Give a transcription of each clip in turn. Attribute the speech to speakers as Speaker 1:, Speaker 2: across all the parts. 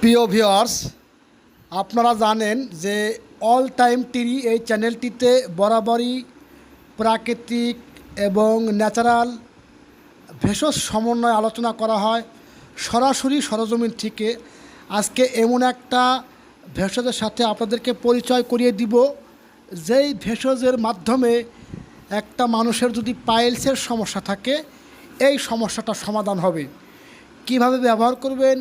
Speaker 1: প্রিয় ভিওয়ার্স আপনারা জানেন যে অল টাইম টিভি এই চ্যানেলটিতে বরাবরই প্রাকৃতিক এবং ন্যাচারাল ভেষজ সমন্বয় আলোচনা করা হয়। সরাসরি সরজমিন থেকে আজকে এমন একটা ভেষজের সাথে আপনাদেরকে পরিচয় করিয়ে দিব, যেই ভেষজের মাধ্যমে একটা মানুষের যদি পাইলসের সমস্যা থাকে, এই সমস্যাটা সমাধান হবে। কীভাবে ব্যবহার করবেন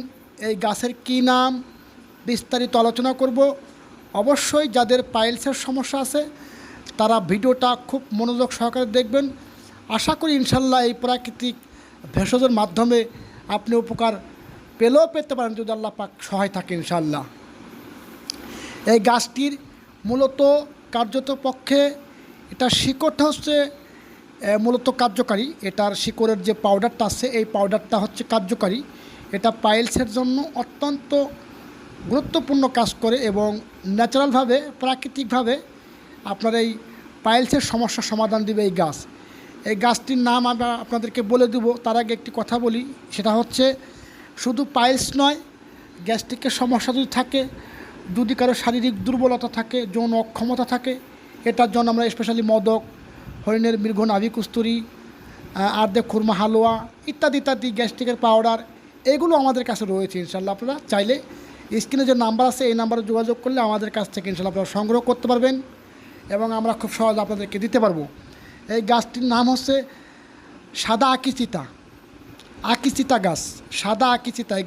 Speaker 1: এই গাছের কি নাম বিস্তারিত আলোচনা করব। অবশ্যই যাদের পাইলসের সমস্যা আছে, তারা ভিডিওটা খুব মনোযোগ সহকারে দেখবেন। আশা করি ইনশাল্লাহ এই প্রাকৃতিক ভেষজের মাধ্যমে আপনি উপকার পেলেও পেতে পারেন, যদি আল্লাহ পাক সহায় থাকে ইনশাল্লাহ। এই গাছটির মূলত কার্যত পক্ষে এটা শিকড়টা হচ্ছে মূলত কার্যকারী। এটার শিকড়ের যে পাউডারটা আছে, এই পাউডারটা হচ্ছে কার্যকারী। এটা পাইলসের জন্য অত্যন্ত গুরুত্বপূর্ণ কাজ করে এবং ন্যাচারালভাবে, প্রাকৃতিকভাবে আপনার এই পাইলসের সমস্যার সমাধান দিবে এই গাছ। এই গাছটির নাম আমরা আপনাদেরকে বলে দেব, তার আগে একটি কথা বলি, সেটা হচ্ছে শুধু পাইলস নয়, গ্যাস্ট্রিকের সমস্যা যদি থাকে, যদি কারও শারীরিক দুর্বলতা থাকে, যৌন অক্ষমতা থাকে, এটার জন্য আমরা স্পেশালি মদক, হরিণের মৃগ নাভি কুস্তুরি আর্ধেক খুরমা হালুয়া, ইত্যাদি ইত্যাদি গ্যাস্ট্রিকের পাউডার এগুলো আমাদের কাছে রয়েছে ইনশাল্লাহ আপনারা চাইলে স্ক্রিনে যে নাম্বার আছে, এই নাম্বারে যোগাযোগ করলে আমাদের কাছ থেকে ইনশাল্লাহ আপনারা সংগ্রহ করতে পারবেন এবং আমরা খুব সহজ আপনাদেরকে দিতে পারব। এই গাছটির নাম হচ্ছে সাদা আকিচিতা। আকিচিতা গাছ, সাদা আকিচিতা।